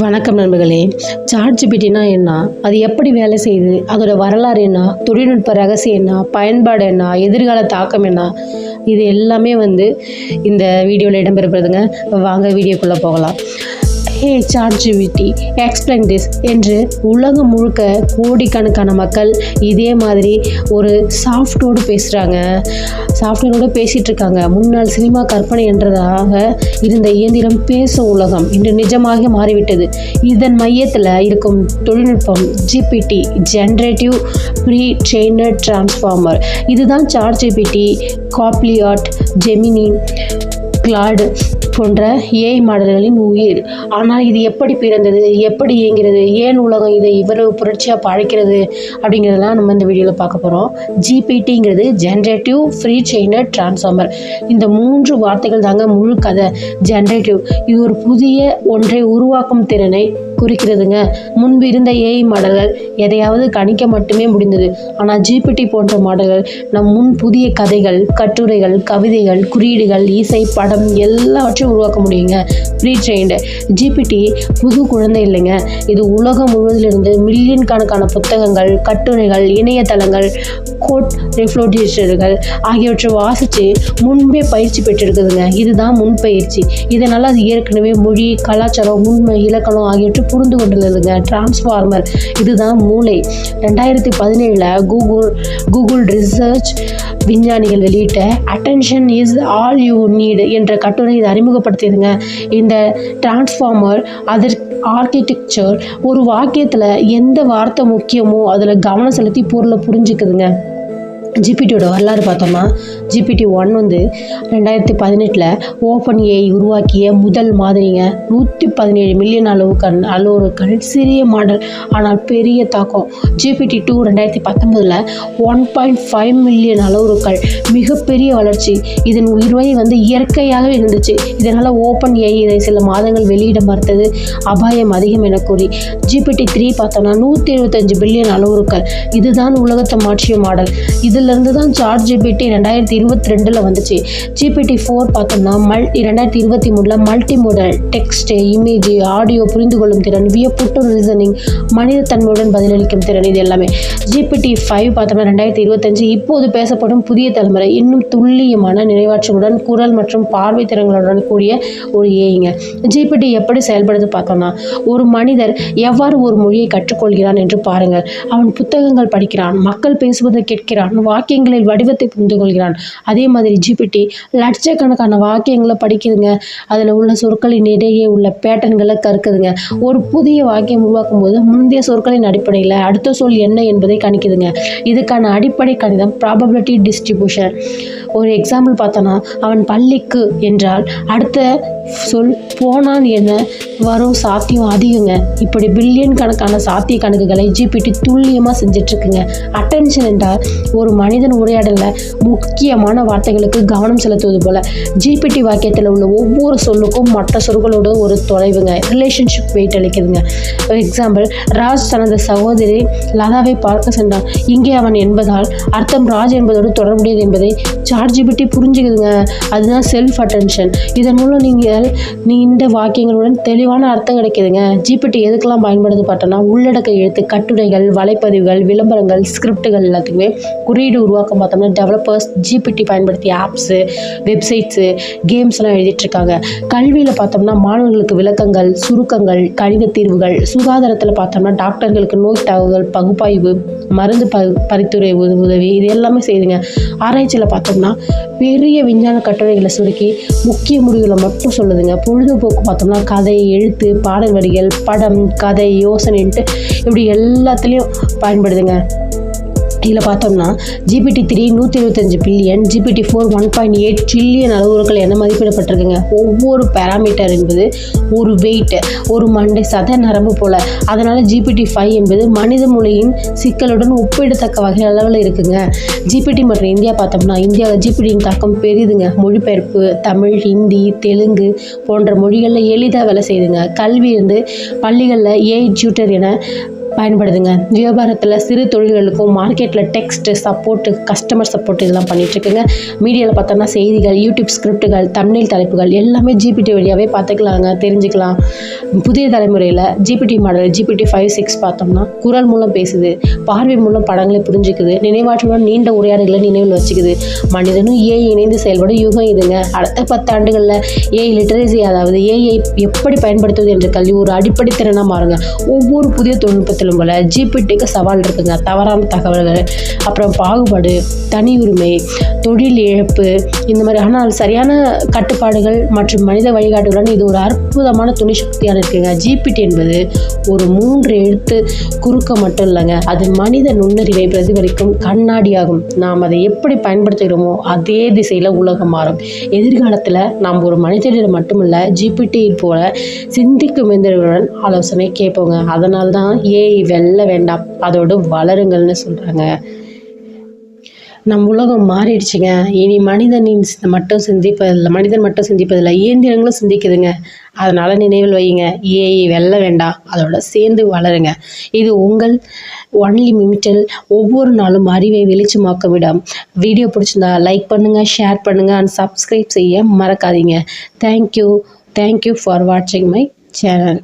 வணக்கம் நண்பர்களே. சாட் ஜிபிடினா என்ன? அது எப்படி வேலை செய்யுது அதோட வரலாறு என்ன? தொழில்நுட்ப ரகசியம் என்ன? பயன்பாடு என்ன? எதிர்கால தாக்கம் என்ன? இது எல்லாமே வந்து இந்த வீடியோவில் இடம்பெறுகிறதுங்க வாங்க வீடியோக்குள்ளே போகலாம். Hey chat GPT explain this என்று உலகம் முழுக்க கோடிக்கணக்கான மக்கள் இதே மாதிரி ஒரு சாஃப்ட்வேர்டு பேசுகிறாங்க சாஃப்ட்வேரோடு பேசிகிட்டு இருக்காங்க. முன்னாள் சினிமா கற்பனை என்றதாக இருந்த இயந்திரம் பேசும் உலகம் இன்று நிஜமாக மாறிவிட்டது. இதன் மையத்தில் இருக்கும் தொழில்நுட்பம் GPT generative pre trainer transformer இதுதான் chat GPT copilot Gemini Claude போன்ற ஏஐ மாடல்களின் உயிர். ஆனால் இது எப்படி பிறந்தது? எப்படி இயங்கிறது? ஏன் உலகம் இதை இவ்வளவு புரட்சியாக பழைக்கிறது அப்படிங்கிறதெல்லாம் நம்ம இந்த வீடியோவில் பார்க்க போகிறோம் ஜிபிடிங்கிறது ஜென்ரேட்டிவ் ஃப்ரீ செயினர் டிரான்ஸ்ஃபார்மர் இந்த மூன்று வார்த்தைகள் தாங்க முழு கதை. ஜென்ரேட்டிவ் இது ஒரு புதிய ஒன்றை உருவாக்கும் திறனை குறிக்கிறதுங்க. முன்பு இருந்த ஏஐ மாடல்கள் எதையாவது கணிக்க மட்டுமே முடிந்தது. ஆனால் ஜிபிடி போன்ற மாடல்கள் நம் முன் புதிய கதைகள் கட்டுரைகள் கவிதைகள் குறியீடுகள் இசை படம் எல்லாவற்றையும் உருவாக்க முடியுங்க. ப்ரீ ட்ரெயின்டு ஜிபிடி புது குழந்தை இல்லைங்க. இது உலகம் முழுவதிலிருந்து மில்லியன் கணக்கான புத்தகங்கள் கட்டுரைகள் இணையதளங்கள் கோட் ரெஃப்ளோடிஷர்கள் ஆகியவற்றை வாசித்து முன்பே பயிற்சி பெற்றிருக்குதுங்க. இதுதான் முன்பயிற்சி. இதனால் அது ஏற்கனவே மொழி கலாச்சாரம் உண்மை இலக்கணம் ஆகியவற்றை புரிந்து கொண்டுள்ளதுங்க டிரான்ஸ்ஃபார்மர் இதுதான் மூளை. ரெண்டாயிரத்தி பதினேழில் கூகுள் கூகுள் ரிசர்ச் விஞ்ஞானிகள் வெளியிட்ட attention is all you need என்ற கட்டுரை இதை அறிமுகப்படுத்தியதுங்க. இந்த டிரான்ஸ்ஃபார்மர் அதற்கு ஆர்கிடெக்சர் ஒரு வாக்கியத்தில் எந்த வார்த்தை முக்கியமோ அதில் கவனம் செலுத்தி பொருளை புரிஞ்சுக்குதுங்க. ஜிபிடியோட வரலாறு பார்த்தோம்னா ஜிபிடி ஒன் வந்து ரெண்டாயிரத்தி பதினெட்டில் ஓப்பன் ஏஐ உருவாக்கிய முதல் மாதிரிங்க. நூற்றி பதினேழு மில்லியன் அளவுக்கு அளவுகள் சிறிய மாடல் ஆனால் பெரிய தாக்கம். ஜிபிடி டூ ரெண்டாயிரத்தி பத்தொம்போதில் ஒன் பாயிண்ட் ஃபைவ் மில்லியன் அளவுருக்கள் மிகப்பெரிய வளர்ச்சி. இதன் உயிர்வை வந்து இயற்கையாகவே இருந்துச்சு. இதனால் ஓப்பன் ஏஐ இதை சில மாதங்கள் வெளியிட மறுத்தது அபாயம் அதிகம் என கூறி ஜிபிடி த்ரீ பார்த்தோம்னா நூற்றி எழுபத்தஞ்சு பில்லியன் அளவுருக்கள். இதுதான் உலகத்தை மாற்றிய மாடல். இதில் இருந்து தான் சாட் ஜிபிடி ரெண்டாயிரத்தி இருபத்தி ரெண்டில் வந்துச்சு. ஜிபிடி ஃபோர் பார்த்தோம்னா மல் ரெண்டாயிரத்தி இருபத்தி மூணில் multi modal text image audio புரிந்து கொள்ளும் திறன் வியப்புட்டு ரீசனிங் மனித தன்மையுடன் பதிலளிக்கும் திறன் இது எல்லாமே. ஜிபிடி ஃபைவ் பார்த்தோம்னா ரெண்டாயிரத்தி இருபத்தஞ்சு இப்போது பேசப்படும் புதிய தலைமுறை இன்னும் துல்லியமான நினைவாற்றலுடன் குரல் மற்றும் பார்வை திறன்களுடன் கூடிய ஒரு ஏஐங்க ஜிபிடி எப்படி செயல்படுது பார்த்தோம்னா ஒரு மனிதர் எவ்வாறு ஒரு மொழியை கற்றுக்கொள்கிறான் என்று பாருங்கள். அவன் புத்தகங்கள் படிக்கிறான் மக்கள் பேசுவதை கேட்கிறான் வாக்கியங்களில் வடிவத்தை புரிந்து கொள்கிறான் அதே மாதிரி ஜிபிடி லட்சக்கணக்கான வாக்கியங்களை படிக்குதுங்க. அதில் உள்ள சொற்களின் இடையே உள்ள பேட்டர்ன்களை கற்குதுங்க. ஒரு புதிய வாக்கியம் உருவாக்கும் போது முந்தைய சொற்களின் அடிப்படையில் அடுத்த சொல் என்ன என்பதை கணிக்குதுங்க. இதுக்கான அடிப்படை கணிதம் ப்ராபபிலிட்டி டிஸ்ட்ரிபியூஷன் ஒரு எக்ஸாம்பிள் பார்த்தோன்னா அவன் பள்ளிக்கு என்றால் அடுத்த சொல் போனான் என வரும் சாத்தியம் அதிகங்க. இப்படி பில்லியன் கணக்கான சாத்திய கணக்குகளை ஜிபிடி துல்லியமாக செஞ்சிட்ருக்குங்க. அட்டென்ஷன் என்றால் ஒரு மனிதன் உரையாடலில் முக்கியமான வார்த்தைகளுக்கு கவனம் செலுத்துவது போல் ஜிபிடி வாக்கியத்தில் உள்ள ஒவ்வொரு சொல்லுக்கும் மற்ற சொற்களோட ஒரு தொலைவுங்க. ரிலேஷன்ஷிப் வெயிட் அளிக்குதுங்க. எக்ஸாம்பிள் ராஜ் தனது சகோதரி லதாவை பார்க்க சென்றான். இங்கே அவன் என்பதால் அர்த்தம் ராஜ் என்பதோடு தொடர்புடையது என்பதை சார்ட் ஜிபிட்டி புரிஞ்சுக்குதுங்க. அதுதான் செல்ஃப் அட்டென்ஷன் இதன் மூலம் நீங்கள் நீண்ட வாக்கியங்களுடன் தெளிவான அர்த்தம் கிடைக்குதுங்க. ஜிபிடி எதுக்கெல்லாம் பயன்படுது பார்த்தோன்னா உள்ளடக்க எழுத்து கட்டுரைகள் வலைப்பதிவுகள் விளம்பரங்கள் ஸ்கிரிப்டுகள் எல்லாத்துக்குமே குறியீடு உருவாக்கம் பார்த்தோம்னா டெவலப்பர்ஸ் ஜிபிடி பயன்படுத்தி ஆப்ஸு வெப்சைட்ஸு கேம்ஸ்லாம் எழுதிட்டுருக்காங்க. கல்வியில் பார்த்தோம்னா மாணவர்களுக்கு விளக்கங்கள் சுருக்கங்கள் கணித தீர்வுகள் சுகாதாரத்தில் பார்த்தோம்னா டாக்டர்களுக்கு நோய் தகவல் பகுப்பாய்வு மருந்து ப பரிந்துரை உதவி இது எல்லாமே செய்யுதுங்க. ஆராய்ச்சியில் பார்த்தோம்னா பெரிய விஞ்ஞான கட்டுரைகளை சுருக்கி முக்கிய முடிவுகளை மட்டும் சொல்லுதுங்க. பொழுதுபோக்கு பார்த்தோம்னா கதை எழுத்து பாடல் வரிகள் படம் கதை யோசனைன்ட்டு இப்படி எல்லாத்துலேயும் பயன்படுதுங்க. இதில் பார்த்தோம்னா ஜிபிடி த்ரீ நூற்றி இருபத்தஞ்சு billion GPT four one point eight trillion அளவுகள் என மதிப்பிடப்பட்டிருக்குங்க. ஒவ்வொரு பேராமீட்டர் என்பது ஒரு வெயிட் ஒரு மண்டை சத நரம்பு போல. அதனால் ஜிபிடி ஃபைவ் என்பது மனித மொழியின் சிக்கலுடன் ஒப்பிடத்தக்க வகை அளவில் இருக்குங்க. ஜிபிடி மற்றும் இந்தியா பார்த்தோம்னா இந்தியாவில் ஜிபிடியின் தாக்கம் பெரிதுங்க. மொழிபெயர்ப்பு தமிழ் ஹிந்தி தெலுங்கு போன்ற மொழிகளில் எளிதாக வேலை செய்யுதுங்க கல்வி வந்து பள்ளிகளில் ஏஐ டியூட்டர் என பயன்படுதுங்க. வியாபாரத்தில் சிறு தொழில்களுக்கும் மார்க்கெட்டில் டெக்ஸ்ட் சப்போர்ட்டு கஸ்டமர் சப்போர்ட் இதெல்லாம் பண்ணிகிட்ருக்குங்க மீடியாவில் பார்த்தோம்னா செய்திகள் யூடியூப் ஸ்கிரிப்டுகள் தமிழ் தலைப்புகள் எல்லாமே ஜிபிடி வழியாகவே பார்த்துக்கலாங்க தெரிஞ்சுக்கலாம். புதிய தலைமுறையில் GPT model GPT five six பார்த்தோம்னா குரல் மூலம் பேசுது பார்வை மூலம் படங்களை புரிஞ்சுக்குது நினைவாற்றலுடன் நீண்ட உரையாடுகளை நினைவில் வச்சுக்குது. மனிதனும் ஏஐ இணைந்து செயல்படும் யுகம் இதுங்க. அடுத்த பத்து ஆண்டுகளில் ஏஐ லிட்டரேசி அதாவது ஏஐ எப்படி பயன்படுத்துவது என்ற கல்வி ஒரு அடிப்படை திறனாக மாறுங்க. ஒவ்வொரு புதிய சொல்லும் போல ஜிபிடிக்கு சவால் இருக்குங்க. தவறான தகவல்கள் அப்புறம் பாகுபாடு தனி உரிமை தொழில் இழப்பு இந்த மாதிரி. ஆனால் சரியான கட்டுப்பாடுகள் மற்றும் மனித வழிகாட்டுகளுடன் இது ஒரு அற்புதமான துணி சக்தியாக இருக்குங்க. ஜிபிடி என்பது ஒரு மூன்று எழுத்து குறுக்க மட்டும் இல்லைங்க. அது மனித நுண்ணறிவை பிரதிபலிக்கும் கண்ணாடியாகும். நாம் அதை எப்படி பயன்படுத்துகிறோமோ அதே திசையில் உலகம் மாறும். எதிர்காலத்தில் நாம் ஒரு மனிதனிடம் மட்டுமல்ல ஜிபிடி போல சிந்திக்கும் எந்திரர்களுடன் ஆலோசனை கேட்போங்க. அதனால்தான் ஏஐ வெல்ல வேண்டாம். அதோடு வளருங்கள்னு சொல்கிறாங்க நம் உலகம் மாறிடுச்சுங்க. இனி மனிதனின் மட்டும் சிந்திப்பதில்லை மனிதன் மட்டும் சிந்திப்பதில்லை இயந்திரங்களும் சிந்திக்குதுங்க. அதனால் நினைவில் வையுங்க ஏஐ வெல்ல வேண்டாம் அதோட சேர்ந்து வளருங்க. இது உங்கள் ஒன்லி மிமிட்டல் ஒவ்வொரு நாளும் அறிவை வெளிச்சமாக்க விடும். வீடியோ பிடிச்சிருந்தா லைக் பண்ணுங்கள் ஷேர் பண்ணுங்கள் அண்ட் சப்ஸ்கிரைப் செய்ய மறக்காதீங்க. Thank you thank you for வாட்சிங் மை சேனல்